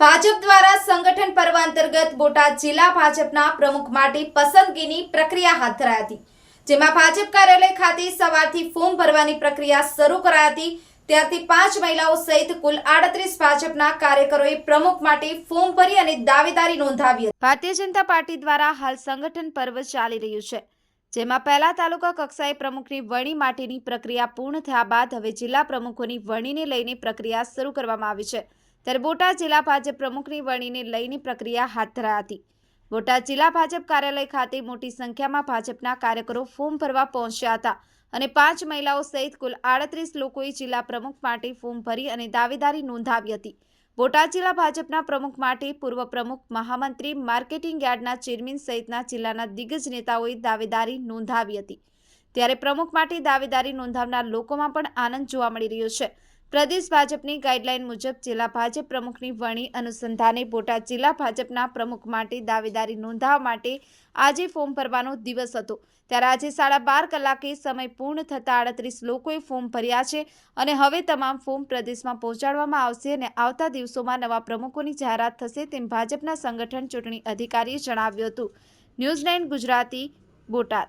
ભાજપ દ્વારા સંગઠન પર્વ અંતર્ગત બોટાદ જિલ્લા ભાજપના પ્રમુખ માટે પસંદગીની પ્રક્રિયા હાથ ધરાઈ હતી. જેમાં ભાજપ કાર્યાલય ખાતે સવારથી ફોર્મ ભરવાની પ્રક્રિયા શરૂ કરાઈ હતી. ત્યારથી પાંચ મહિલાઓ સહિત કુલ આડત્રીસ ભાજપના કાર્યકરોએ પ્રમુખ માટે ફોર્મ ભરી અને દાવેદારી નોંધાવી હતી. ભારતીય જનતા પાર્ટી દ્વારા હાલ સંગઠન પર્વ ચાલી રહ્યું છે, જેમાં પહેલા તાલુકા કક્ષાએ પ્રમુખની વરણી માટેની પ્રક્રિયા પૂર્ણ થયા બાદ હવે જિલ્લા પ્રમુખોની વરણીને લઈને પ્રક્રિયા શરૂ કરવામાં આવી છે. ત્યારે બોટાદ જિલ્લા ભાજપ પ્રમુખની વરણીને લઈને પ્રક્રિયા હાથ ધરાઈ હતી. બોટાદ જિલ્લા ભાજપ કાર્યાલય ખાતે મોટી સંખ્યામાં ભાજપના કાર્યકરો ફોર્મ ભરવા પહોંચ્યા હતા અને પાંચ મહિલાઓ સહિત કુલ આડત્રીસ લોકોએ જિલ્લા પ્રમુખ માટે ફોર્મ ભરી અને દાવેદારી નોંધાવી હતી. બોટાદ જિલ્લા ભાજપના પ્રમુખ માટે પૂર્વ પ્રમુખ, મહામંત્રી, માર્કેટિંગ યાર્ડના ચેરમેન સહિતના જિલ્લાના દિગ્ગજ નેતાઓએ દાવેદારી નોંધાવી હતી. ત્યારે પ્રમુખ માટે દાવેદારી નોંધાવનાર લોકોમાં પણ આનંદ જોવા મળી રહ્યો છે. પ્રદેશ ભાજપની ગાઈડલાઈન મુજબ જિલ્લા ભાજપ પ્રમુખની વણી અનુસંધાને બોટાદ જિલ્લા ભાજપના પ્રમુખ માટે દાવેદારી નોંધાવવા માટે આજે ફોર્મ ભરવાનો દિવસ હતો. ત્યારે આજે સાડા બાર કલાકે સમય પૂર્ણ થતાં આડત્રીસ લોકોએ ફોર્મ ભર્યા છે અને હવે તમામ ફોર્મ પ્રદેશમાં પહોંચાડવામાં આવશે અને આવતા દિવસોમાં નવા પ્રમુખોની જાહેરાત થશે તેમ ભાજપના સંગઠન ચૂંટણી અધિકારીએ જણાવ્યું હતું. ન્યૂઝ ગુજરાતી, બોટાદ.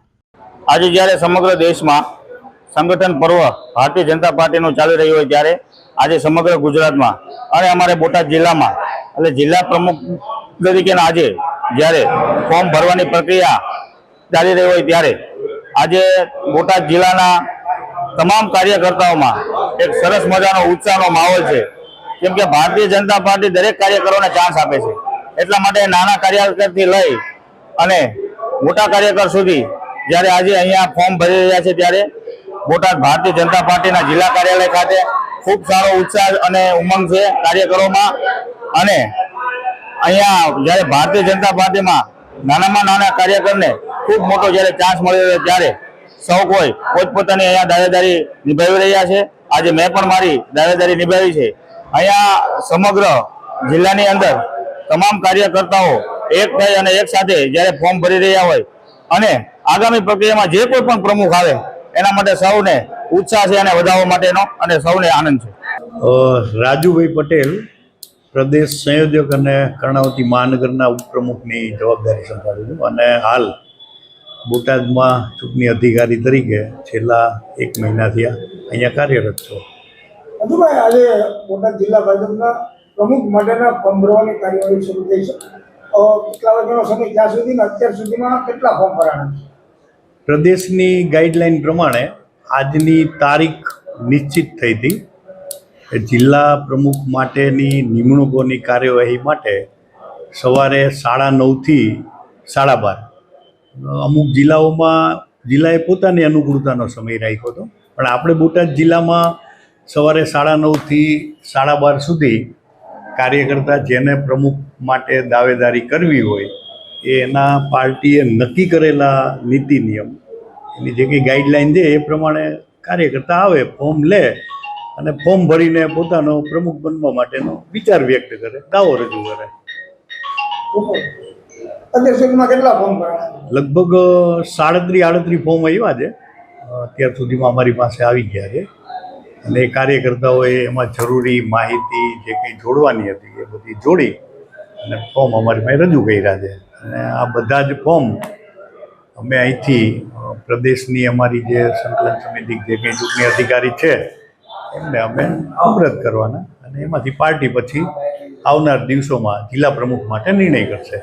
આજે જ્યારે સમગ્ર દેશમાં સંગઠન પર્વ ભારતીય જનતા પાર્ટીનું ચાલી રહ્યું હોય ત્યારે આજે સમગ્ર ગુજરાતમાં અને અમારે બોટાદ જિલ્લામાં એટલે જિલ્લા પ્રમુખ તરીકેના આજે જ્યારે ફોર્મ ભરવાની પ્રક્રિયા ચાલી રહી હોય ત્યારે આજે બોટાદ જિલ્લાના તમામ કાર્યકર્તાઓમાં એક સરસ મજાનો ઉત્સાહનો માહોલ છે. કેમ કે ભારતીય જનતા પાર્ટી દરેક કાર્યકરોને ચાન્સ આપે છે. એટલા માટે નાના કાર્યકરથી લઈ અને મોટા કાર્યકર સુધી જ્યારે આજે અહીંયા ફોર્મ ભરી રહ્યા છે ત્યારે બોટાદ ભારતીય જનતા પાર્ટીના જિલ્લા કાર્યાલય ખાતે ખૂબ સારો ઉત્સાહ અને ઉમંગ છે કાર્યકરોમાં. અને અહીંયા જ્યારે ભારતીય જનતા પાર્ટીમાં નાનામાં નાના કાર્યકરને ખૂબ મોટો જ્યારે ચાન્સ મળી રહ્યો ત્યારે સૌ કોઈ પોતપોતાની અહીંયા દાવેદારી નિભાવી રહ્યા છે. આજે મેં પણ મારી દાવેદારી નિભાવી છે. અહીંયા સમગ્ર જિલ્લાની અંદર તમામ કાર્યકર્તાઓ એક થઈ અને એક સાથે જ્યારે ફોર્મ ભરી રહ્યા હોય અને આગામી પ્રક્રિયામાં જે કોઈ પણ પ્રમુખ આવે એના માટે સૌને ઉત્સાહ છે અને વધારવા માટેનો અને સૌને આનંદ છે. રાજુભાઈ પટેલ પ્રદેશ સંયોજક અને કર્ણાવતી મહાનગરના ઉપપ્રમુખની જવાબદારી સંભાળું છું. અને હાલ બોટાદમાં ચૂંટણી અધિકારી તરીકે છેલ્લા એક મહિનાથી આ અહીંયા કાર્યરત છું. અજુભાઈ આજે બોટાદ જિલ્લા ભાજપના પ્રમુખ માટેના ફોર્મ કાર્યવાહી શરૂ થઈ છે. કેટલા વાગ્યાનો સમય? ત્યાં સુધી અત્યાર સુધીમાં કેટલા ફોર્મ ભરાણા પ્રદેશની ગાઈડલાઈન પ્રમાણે આજની તારીખ નિશ્ચિત થઈ હતી જિલ્લા પ્રમુખ માટેની નિમણૂકોની કાર્યવાહી માટે સવારે સાડા નવથી સાડા બાર. અમુક જિલ્લાઓમાં, જિલ્લાએ પોતાની અનુકૂળતાનો સમય રાખ્યો હતો, પણ આપણે બોટાદ જિલ્લામાં સવારે સાડા નવથી સાડા બાર સુધી કાર્યકર્તા જેને પ્રમુખ માટે દાવેદારી કરવી હોય એના પાર્ટીએ નક્કી કરેલા નીતિ નિયમ. એની જે કંઈ ગાઈડલાઈન છે એ પ્રમાણે કાર્યકર્તા આવે ફોર્મ લે અને ફોર્મ ભરીને પોતાનો પ્રમુખ બનવા માટેનો વિચાર વ્યક્ત કરે દાવો રજૂ કરે. કેટલા ફોર્મ લગભગ સાડત્રીસ આડત્રીસ ફોર્મ આવ્યા છે. અત્યાર સુધીમાં અમારી પાસે આવી ગયા છે. અને કાર્યકર્તાઓએ એમાં જરૂરી માહિતી જે કંઈ જોડવાની હતી એ બધી જોડી અને ફોર્મ અમારી પાસે રજૂ કર્યા છે. અને આ બધા જ ફોર્મ અમે અહીંથી પ્રદેશની અમારી જે સંકલન સમિતિ, જે કંઈ ચૂંટણી અધિકારી છે, એમને અમે અવરત કરવાના અને એમાંથી પાર્ટી પછી આવનાર દિવસોમાં જિલ્લા પ્રમુખ માટે નિર્ણય કરશે.